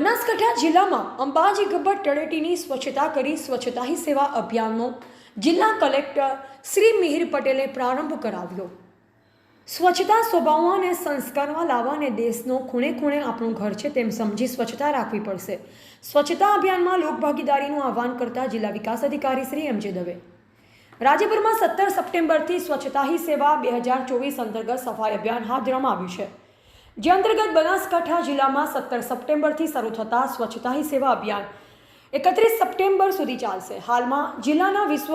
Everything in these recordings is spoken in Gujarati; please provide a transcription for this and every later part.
બનાસકાંઠા જિલ્લામાં અંબાજી ગબ્બર તળેટીની સ્વચ્છતા કરી સ્વચ્છતા હી સેવા અભિયાનનો જિલ્લા કલેક્ટર શ્રી મિહિર પટેલે પ્રારંભ કરાવ્યો. સ્વચ્છતા સ્વભાવમાં અને સંસ્કારમાં લાવવા અને દેશનો ખૂણે ખૂણે આપણું ઘર છે તેમ સમજી સ્વચ્છતા રાખવી પડશે. સ્વચ્છતા અભિયાનમાં લોકભાગીદારીનું આહવાન કરતા જિલ્લા વિકાસ અધિકારી શ્રી એમ જે દવે. રાજ્યભરમાં સત્તર સપ્ટેમ્બરથી સ્વચ્છતા હી સેવા બે હજાર ચોવીસ અંતર્ગત સફાઈ અભિયાન હાથ ધરવામાં આવ્યું છે. જે અંતર્ગત બનાસકાંઠા જિલ્લામાં સત્તર સપ્ટેમ્બરથી શરૂ થતા સ્વચ્છતા હી સેવા અભિયાન એકત્રીસ સપ્ટેમ્બર સુધી ચાલશે. હાલમાં જિલ્લાના વિશ્વ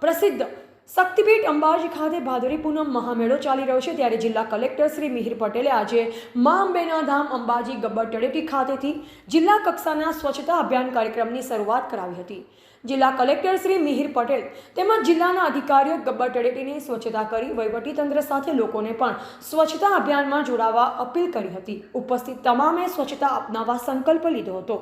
પ્રસિદ્ધ શક્તિપીઠ અંબાજી ખાતે ભાદરી પૂનમ મહામેળો ચાલી રહ્યો છે, ત્યારે જિલ્લા કલેક્ટર શ્રી મિહિર પટેલે આજે મા અંબેના ધામ અંબાજી ગબ્બર તળેટી ખાતેથી જિલ્લા કક્ષાના સ્વચ્છતા અભિયાન કાર્યક્રમની શરૂઆત કરાવી હતી. જિલ્લા કલેક્ટર શ્રી મિહિર પટેલ તેમજ જિલ્લાના અધિકારીઓ ગબ્બર તળેટીની સ્વચ્છતા કરી વહીવટીતંત્ર સાથે લોકોને પણ સ્વચ્છતા અભિયાનમાં જોડાવા અપીલ કરી હતી. ઉપસ્થિત તમામે સ્વચ્છતા અપનાવવા સંકલ્પ લીધો હતો.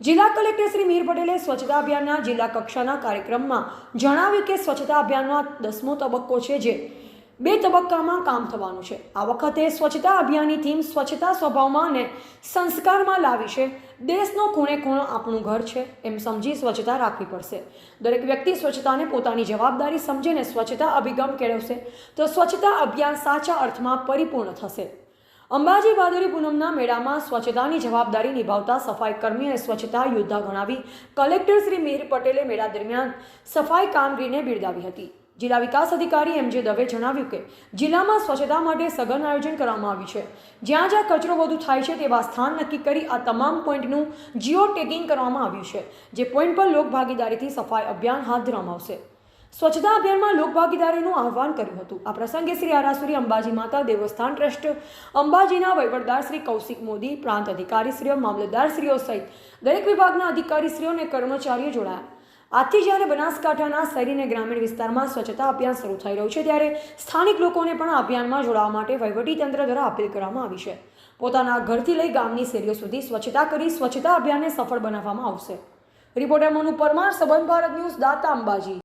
જિલ્લા કલેક્ટર શ્રી મીર પટેલે સ્વચ્છતા અભિયાનના જિલ્લા કક્ષાના કાર્યક્રમમાં જણાવ્યું કે સ્વચ્છતા અભિયાનનો દસમો તબક્કો છે જે બે તબક્કામાં કામ થવાનું છે. આ વખતે સ્વચ્છતા અભિયાનની થીમ સ્વચ્છતા સ્વભાવમાં અને સંસ્કારમાં લાવી છે. દેશનો ખૂણે ખૂણો આપણું ઘર છે. એમ સમજી સ્વચ્છતા રાખવી પડશે. દરેક વ્યક્તિ સ્વચ્છતાને પોતાની જવાબદારી સમજીને સ્વચ્છતા અભિગમ કેળવશે. તો સ્વચ્છતા અભિયાન સાચા અર્થમાં પરિપૂર્ણ થશે. અંબાજી ભાદરી પૂનમના મેળામાં સ્વચ્છતાની જવાબદારી નિભાવતા સફાઈ કર્મી અને સ્વચ્છતા યોદ્ધા ગણાવી કલેક્ટર શ્રી મિહિર પટેલે મેળા દરમિયાન સફાઈ કામગીરીને બિરદાવી હતી. જિલ્લા વિકાસ અધિકારી એમ જે દવે જણાવ્યું કે, જિલ્લામાં સ્વચ્છતા માટે સઘન આયોજન કરવામાં આવ્યું છે. જ્યાં જ્યાં કચરો વધુ થાય છે તેવા સ્થાન નક્કી કરી આ તમામ પોઈન્ટનું જીઓ ટેગિંગ કરવામાં આવ્યું છે, જે પોઈન્ટ પર લોકભાગીદારીથી સફાઈ અભિયાન હાથ ધરવામાં આવશે. સ્વચ્છતા અભિયાનમાં લોકભાગીદારીનું આહવાન કર્યું હતું. આ પ્રસંગે શ્રી આરાસુરી અંબાજી માતા દેવસ્થાન ટ્રસ્ટ અંબાજીના વહીવટદાર શ્રી કૌશિક મોદી, પ્રાંત અધિકારીશ્રીઓ, મામલતદારશ્રીઓ સહિત દરેક વિભાગના અધિકારીશ્રીઓ અને કર્મચારીઓ જોડાયા. આથી જ્યારે બનાસકાંઠાના શહેરી અને ગ્રામીણ વિસ્તારમાં સ્વચ્છતા અભિયાન શરૂ થઈ રહ્યું છે, ત્યારે સ્થાનિક લોકોને પણ અભિયાનમાં જોડાવા માટે વહીવટીતંત્ર દ્વારા અપીલ કરવામાં આવી છે. પોતાના ઘરથી લઈ ગામની શેરીઓ સુધી સ્વચ્છતા કરી સ્વચ્છતા અભિયાનને સફળ બનાવવામાં આવશે. રિપોર્ટર મનુ પરમાર, સંબંધ ભારત ન્યૂઝ, દાતા અંબાજી.